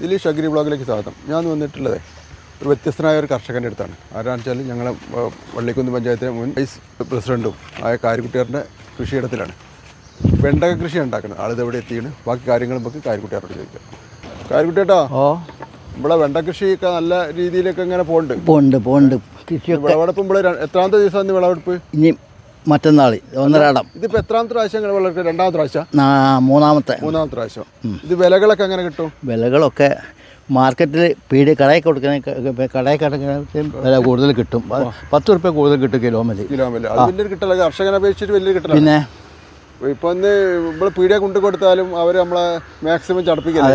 Dileesh agri ബ്ലോഗിലേക്ക് സ്വാഗതം. ഞാൻ വന്നിട്ടുള്ളത് ഒരു വ്യത്യസ്തനായ ഒരു കർഷകന്റെ അടുത്താണ്. ആരാണെന്ന് വെച്ചാൽ ഞങ്ങളെ വള്ളിക്കുന്ന് പഞ്ചായത്തിലെ മുൻ വൈസ് പ്രസിഡന്റും ആയ കാര്യക്കുട്ടിയാറിന്റെ കൃഷിയിടത്തിലാണ്. വെണ്ടക കൃഷി ഉണ്ടാക്കുന്നത്? ആളിത് എവിടെ എത്തിയാണ്? ബാക്കി കാര്യങ്ങൾ നമുക്ക് കാര്യക്കുട്ടിയാറോട് ചോദിക്കാം. കാര്യക്കുട്ടിയേട്ടാ ഓ. ഇവിടെ വെണ്ട കൃഷിയൊക്കെ നല്ല രീതിയിലൊക്കെ ഇങ്ങനെ പോകുന്നുണ്ട് പോകുന്നുണ്ട് പോകുന്നുണ്ട് കൃഷിയൊക്കെ വിളവെടുപ്പ് ഇവിടെ എത്രാമത്തെ ദിവസം ഇന്ന് വിളവെടുപ്പ്? ഇനി മറ്റന്നാൾ ഒന്നരാടം. ഇതിപ്പോ എത്രാമത്തെ പ്രാവശ്യം നിങ്ങൾ വിളവെടുക്കുക രണ്ടാമത്തെ പ്രാവശ്യം? ആ മൂന്നാമത്തെ. മൂന്നാമത്തെ പ്രാവശ്യം. ഇത് വിലകളൊക്കെ എങ്ങനെ കിട്ടും? വിലകളൊക്കെ മാർക്കറ്റിൽ പീടി കടയിൽ കൊടുക്കുന്ന കടയിൽ കിടക്കുന്ന വില കൂടുതൽ കിട്ടും. പത്ത് റുപ്യ കൂടുതൽ കിട്ടും കിലോ മതി കിലോ വില കിട്ടല കർഷകനെ അപേക്ഷിച്ചിട്ട് വലിയ കിട്ടല പിന്നെ ഇപ്പൊ ഒന്ന് നമ്മൾ പീടിയ കൊണ്ടു കൊടുത്താലും അവർ നമ്മളെ മാക്സിമം ചടപ്പിക്കില്ല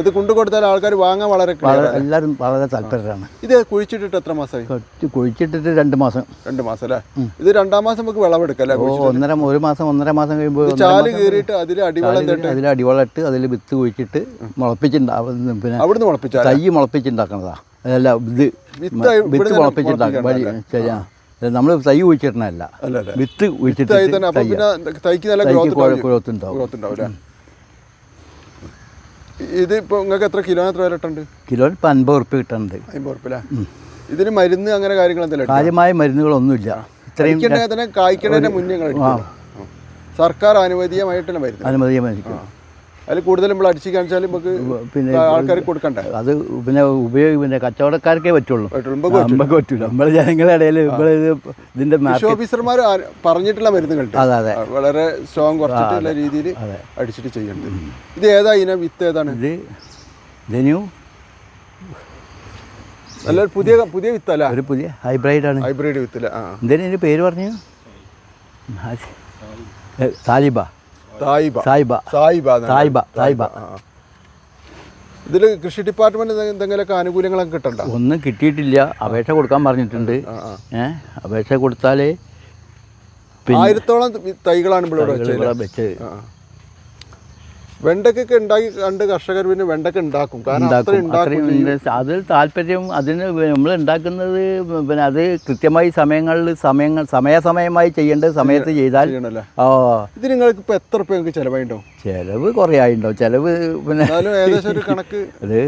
ഇത് കൊണ്ടു കൊടുത്താൽ ആൾക്കാർ വാങ്ങാൻ വളരെ എല്ലാരും വളരെ ആണ്. എല്ലാവരും വളരെ താല്പര്യമാണ് ഇത് കുഴിച്ചിട്ടിട്ട് എത്ര മാസമായി കുഴിച്ചിട്ടിട്ട് രണ്ട് മാസം. രണ്ട് മാസം അല്ലേ? ഇത് രണ്ടാം മാസം നമുക്ക് വിളവെടുക്കാം അല്ലേ ഓ ഒന്നര ഒരു മാസം ഒന്നര മാസം കഴിയുമ്പോൾ ചാൽ കീറിയിട്ട് അതിൽ അടിവളം അതിൽ അടിവളമിട്ട് അതിൽ വിത്ത് കുഴിച്ചിട്ട് മുളപ്പിച്ചിട്ടുണ്ടാവും പിന്നെ അവിടുന്ന് മുളപ്പിച്ചു തൈ മുളപ്പിച്ചുണ്ടാക്കണതാ. അതല്ല ഇത് വിത്ത് മുളപ്പിച്ചിട്ടുണ്ടാക്കും ശരിയാ. നമ്മൾ തൈ ഒഴിച്ചിട്ടല്ല വിത്ത് കുഴിച്ചിട്ട് അല്ലേ? ഇത് ഇപ്പോൾ നിങ്ങൾക്ക് എത്ര കിലോ എത്ര വില ഇട്ടുണ്ട്? കിലോ ഇപ്പം അൻപത് ഉറുപ്പ്യ കിട്ടുന്നുണ്ട് അൻപത് ഉറുപ്പില്ലേ ഇതിന് മരുന്ന് അങ്ങനെ കാര്യങ്ങളെന്തെങ്കിലും കാര്യമായ മരുന്നുകളൊന്നുമില്ല. ഇത്രയും കഴിക്കണേ മുന്നേ. സർക്കാർ അനുവദീയമായിട്ടുള്ള മരുന്ന്. അനുമതിയായിരിക്കും അതിൽ കൂടുതൽ നമ്മൾ അടിച്ചു കാണിച്ചാൽ നമുക്ക് പിന്നെ ആൾക്കാർക്ക് കൊടുക്കണ്ടേ? അത് പിന്നെ ഉപയോഗ പിന്നെ കച്ചവടക്കാർക്കേ പറ്റുള്ളൂ. നമുക്ക് പറ്റൂല. നമ്മളെ ജനങ്ങളുടെ ഇടയിൽ ഇതിന്റെ ഓഫീസർമാർ പറഞ്ഞിട്ടുള്ള മരുന്നുകൾ അതെ അതെ. വളരെ സ്ട്രോങ് കുറച്ചിട്ടുള്ള രീതിയിൽ അടിച്ചിട്ട് ചെയ്യേണ്ടത് ഇത് ഏതാ ഇനം? വിത്ത് ഏതാണ്? ഇത് ധനു? നല്ലൊരു പുതിയ പുതിയ വിത്തല്ല? ഒരു പുതിയ ഹൈബ്രൈഡാണ് ഹൈബ്രിഡ് വിത്തല്ല എന്തിനാ പേര് പറഞ്ഞു സാലിബ സായിബ സായിബ സായിബ സായിബ ആ. ഇതിൽ കൃഷി ഡിപ്പാർട്ട്മെന്റ് എന്തെങ്കിലുമൊക്കെ ആനുകൂല്യങ്ങളൊക്കെ കിട്ടണ്ട? ഒന്നും കിട്ടിയിട്ടില്ല. അപേക്ഷ കൊടുക്കാൻ പറഞ്ഞിട്ടുണ്ട്. ഏഹ് അപേക്ഷ കൊടുത്താലേ ആയിരത്തോളം തൈകളാണ് ഇവിടെ വെച്ചത്. വെണ്ടക്കൊക്കെ ഉണ്ടാക്കി കണ്ട് കർഷകർ പിന്നെ വെണ്ടക്ക ഉണ്ടാക്കും. കാരണം. അതിൽ താല്പര്യം അതിന് നമ്മൾ ഉണ്ടാക്കുന്നത് പിന്നെ അത് കൃത്യമായി സമയങ്ങളിൽ സമയങ്ങൾ സമയസമയമായി ചെയ്യേണ്ട സമയത്ത് ചെയ്താൽ ഓ ഇത് നിങ്ങൾക്ക് ഇപ്പൊ എത്ര റുപ്യ നിങ്ങൾക്ക് ചെലവ് ചിലവ് കുറേ ആയിട്ടുണ്ടോ ചിലവ് പിന്നെ ഏകദേശം ഒരു കണക്ക് അത്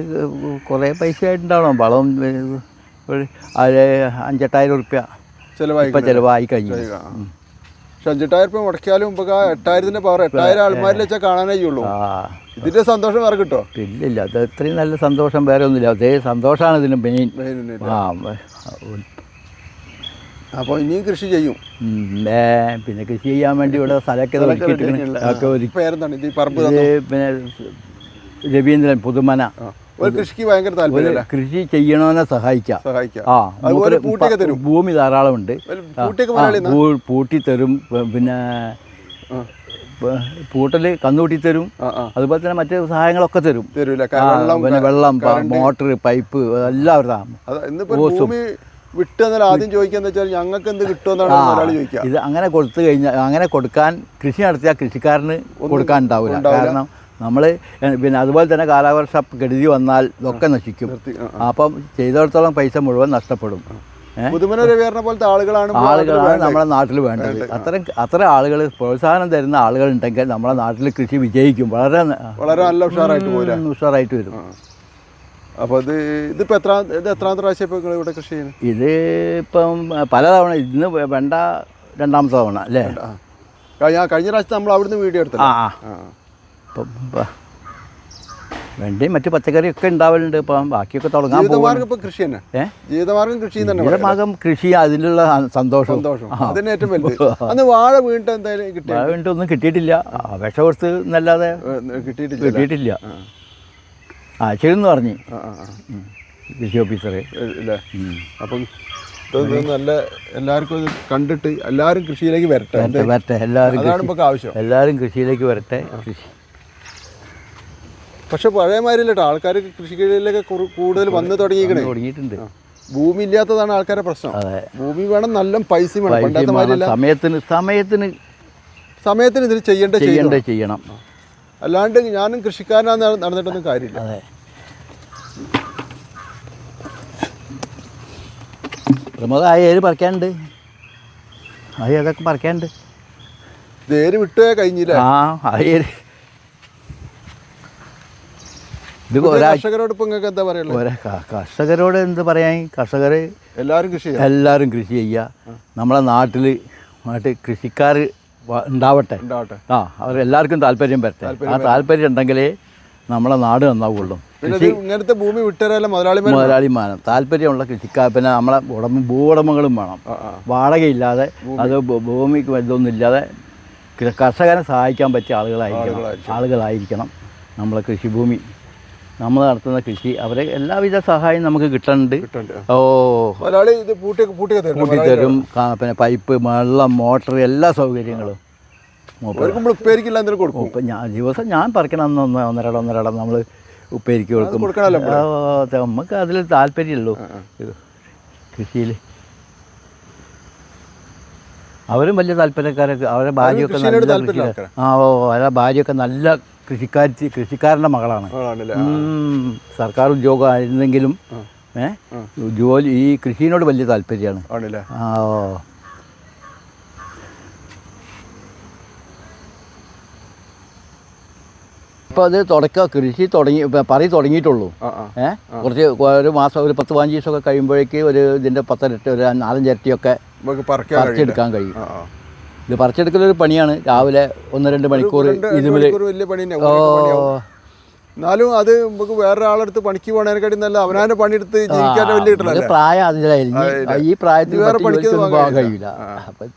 കുറേ പൈസ ആയിട്ടുണ്ടാവണം. വളം അഞ്ചെട്ടായിരം റുപ്യ ചെലവായി ഇപ്പം ചിലവായി കഴിഞ്ഞു. പക്ഷെ അഞ്ചെട്ടായിരം രൂപ മുടക്കിയാലും ഇപ്പൊ എട്ടായിരത്തിന്റെ പവർ എട്ടായിരം ആൾമാരിൽ വെച്ചാൽ കാണാനേ ഉള്ളൂ ആ. ഇതിന്റെ സന്തോഷം വേറെ കിട്ടോ ഇല്ല അത് ഇത്രയും നല്ല സന്തോഷം വേറെ ഒന്നുമില്ല. അതേ സന്തോഷമാണ് ഇതിന് മെയിൻ ആ ഉം, അപ്പൊ ഇനിയും കൃഷി ചെയ്യും. പിന്നെ കൃഷി ചെയ്യാൻ വേണ്ടി ഇവിടെ സ്ഥലമൊക്കെ പേരെന്താണ്? ഇത് പറമ്പ് പിന്നെ രവീന്ദ്രൻ പുതുമന. ഒരു കൃഷിക്ക് ഭയങ്കര താല്പര്യം കൃഷി ചെയ്യണമെന്നെ സഹായിക്കാം. സഹായിക്കാം. ആ അതുപോലെ പൂട്ടിയൊക്കെ തരും. ഭൂമി ധാരാളമുണ്ട്. പൂട്ടി തരും പിന്നെ പൂട്ടൽ കന്നുകൂട്ടി തരും അതുപോലെ തന്നെ മറ്റു സഹായങ്ങളൊക്കെ തരും. പിന്നെ വെള്ളം മോട്ടർ പൈപ്പ് എല്ലാവരും അത് ഭൂമി വിട്ട് എന്നാൽ ആദ്യം ചോദിക്കാന്ന് വെച്ചാൽ ഞങ്ങൾക്ക് എന്ത് കിട്ടുമെന്നാണ് ചോദിക്കുക. ഇത് അങ്ങനെ കൊടുത്തു കഴിഞ്ഞാൽ അങ്ങനെ കൊടുക്കാൻ കൃഷി നടത്തിയാൽ കൃഷിക്കാരന് കൊടുക്കാൻ ഉണ്ടാവില്ല. കാരണം നമ്മൾ പിന്നെ അതുപോലെ തന്നെ കാലാവർഷ കെടുതി വന്നാൽ ഇതൊക്കെ നശിക്കും. അപ്പം ചെയ്തിടത്തോളം പൈസ മുഴുവൻ നഷ്ടപ്പെടും. ഏ? പുതുമന രവിയറിനെ പോലത്തെ ആളുകളാണ് ആളുകളാണ് നമ്മുടെ നാട്ടിൽ വേണ്ടത്. അത്തരം അത്ര ആളുകൾ പ്രോത്സാഹനം തരുന്ന ആളുകൾ ഉണ്ടെങ്കിൽ നമ്മുടെ നാട്ടിൽ കൃഷി വിജയിക്കും. വളരെ വളരെ നല്ല ഉഷാറായിട്ട് പോരാ. ഉഷാറായിട്ട് വരും. അപ്പോൾ ഇത് ഇതിപ്പോ എത്ര ഇത് എത്രാമത്തെ പ്രാവശ്യം ഇപ്പൊ നിങ്ങൾ ഇവിടെ കൃഷി ചെയ്യുന്നത് ഇത് ഇപ്പം പലതവണ ഇന്ന് വേണ്ട രണ്ടാമത്തെ തവണ അല്ലേ? കഴിഞ്ഞ പ്രാവശ്യം നമ്മൾ അവിടുന്ന് വീഡിയോ ആ എടുത്തല്ലോ ആ. ആ മറ്റു പച്ചക്കറിയൊക്കെ ഉണ്ടാവലുണ്ട്. ഇപ്പം ബാക്കിയൊക്കെ തുടങ്ങാൻ പോകും ജീവിതമാർഗം കൃഷി തന്നെ. ജീവിതമാർഗം കൃഷി തന്നെ പറയാം. കൃഷി അതിലുള്ള സന്തോഷം. സന്തോഷം. ഏറ്റവും വലുത്. അന്ന് വാഴ വീണിട്ട് എന്തായാലും വാഴ വേണ്ട ഒന്നും കിട്ടിയിട്ടില്ല. അപേക്ഷ കൊടുത്ത് എന്നല്ലാതെ കിട്ടിയിട്ടില്ല കിട്ടിയിട്ടില്ല. ആ. ശരിയെന്ന് പറഞ്ഞു. കൃഷി ഓഫീസറെ. അപ്പം നല്ല എല്ലാവർക്കും കണ്ടിട്ട് എല്ലാവരും കൃഷിയിലേക്ക് വരട്ടെ. വരട്ടെ എല്ലാവരും എല്ലാവരും കൃഷിയിലേക്ക് വരട്ടെ. കൃഷി പക്ഷെ പഴയ മാതിരില്ല ആൾക്കാർ കൃഷിക്കിടയിലൊക്കെ കൂടുതൽ വന്ന് തുടങ്ങിയിരിക്കണേ. തുടങ്ങിയിട്ടുണ്ട്. ഭൂമി ഇല്ലാത്തതാണ് ആൾക്കാരുടെ പ്രശ്നം. ഭൂമി വേണം നല്ല പൈസ വേണം. പണ്ടത്തെ മാതിരില്ല സമയത്തിന് സമയത്തിന് സമയത്തിന് ഇതിന് ചെയ്യേണ്ട ചെയ്യേണ്ട ചെയ്യണം. അല്ലാണ്ട് ഞാനും കൃഷിക്കാരനാന്ന് നട- നടന്നിട്ടൊന്നും കാര്യമില്ല. പ്രമോദ ആ ഏര് പറിക്കാനുണ്ട്? ആ ഏതൊക്കെ പറിക്കാനുണ്ട്? നേര് വിട്ടുപോയാൽ കഴിഞ്ഞില്ല? ആ ആ ഏര് ഇത് കർഷകരോട് ഇപ്പൊ നിങ്ങൾക്ക് എന്താ കർഷകരോട് എന്ത് പറയാൻ? കർഷകർ എല്ലാവരും കൃഷി എല്ലാവരും കൃഷി ചെയ്യുക. നമ്മളെ നാട്ടിൽ നാട്ടിൽ കൃഷിക്കാർ ഉണ്ടാവട്ടെ. ആ അവർ എല്ലാവർക്കും താല്പര്യം വരട്ടെ. ആ താല്പര്യം ഉണ്ടെങ്കിലേ നമ്മളെ നാട് നന്നാവുള്ളൂ. ഇങ്ങനത്തെ ഭൂമി വിട്ടുതരാല്ല മുതലാളിമാർ മുതലാളിമാനം താല്പര്യമുള്ള കൃഷിക്കാർ പിന്നെ നമ്മളെ ഉടമ ഭൂവുടമകളും വേണം. വാടകയില്ലാതെ അത് ഭൂമിക്ക് ഇതൊന്നും ഇല്ലാതെ കർഷകനെ സഹായിക്കാൻ പറ്റിയ ആളുകളായിരിക്കണം. ആളുകളായിരിക്കണം നമ്മളെ കൃഷിഭൂമി. നമ്മൾ നടത്തുന്ന കൃഷി അവരെ എല്ലാവിധ സഹായം നമുക്ക് കിട്ടുന്നുണ്ട് കിട്ടണ്ട് ഓ. കൂട്ടിത്തരും പിന്നെ പൈപ്പ് വെള്ളം മോട്ടർ എല്ലാ സൗകര്യങ്ങളും. ഞാൻ ദിവസം ഞാൻ പറിക്കണം ഒന്ന് ഒന്നരടം ഒന്നരട നമ്മൾ ഉപ്പേരിക്ക് കൊടുക്കും. നമുക്ക് അതിൽ താല്പര്യമുള്ളൂ. കൃഷിയിൽ അവരും വലിയ താല്പര്യക്കാരൊക്കെ അവരുടെ ഭാര്യയൊക്കെ നല്ല ആ ഓ അവരുടെ ഭാര്യയൊക്കെ നല്ല കൃഷിക്കാരി കൃഷിക്കാരന്റെ മകളാണ്. സർക്കാർ ഉദ്യോഗം ആയിരുന്നെങ്കിലും ജോലി ഈ കൃഷിനോട് വലിയ താല്പര്യമാണ്. ആ ഓ. ഇപ്പോൾ അത് തുടക്ക കൃഷി തുടങ്ങി പറി തുടങ്ങിയിട്ടുള്ളൂ. ആ ആ. ഏ? കുറച്ച് ഒരു മാസം ഒരു പത്ത് പതിനഞ്ച് ദിവസമൊക്കെ കഴിയുമ്പോഴേക്ക് ഒരു ഇതിന്റെ പത്തരട്ടി ഒരു നാലഞ്ചരട്ടിയൊക്കെ പറിച്ചെടുക്കാൻ കഴിയും. ഇത് പറിച്ചെടുക്കലൊരു പണിയാണ്. രാവിലെ ഒന്ന് രണ്ട് മണിക്കൂർ രണ്ട് വലിയ പണി ഓ. എന്നാലും അത് നമുക്ക് വേറൊരാളെടുത്ത് പണിക്ക് പോണേനെക്കാട്ടി നല്ല അവനാന്റെ പണിയെടുത്ത് ജീവിക്കാൻ വലിയ ഇത് കിട്ടണല്ലേ പ്രായം അതിലായിരുന്നു ഈ പ്രായത്തിൽ വേറെ പണിക്ക് പോകാൻ കഴിയില്ല. അപ്പം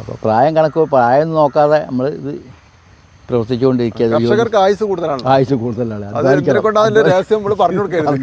അപ്പോൾ പ്രായം കണക്ക് പ്രായം നോക്കാതെ നമ്മൾ ഇത് പ്രവർത്തിച്ചുകൊണ്ടിരിക്കുക. കർഷകർക്ക് ആയുസ് കൂടുതലാണ്. ആയുസ് കൂടുതലാണ്. അത് എന്തിനെ കൊണ്ട് അതിന്റെ രഹസ്യം നമ്മൾ പറഞ്ഞു കൊടുക്കരുത്.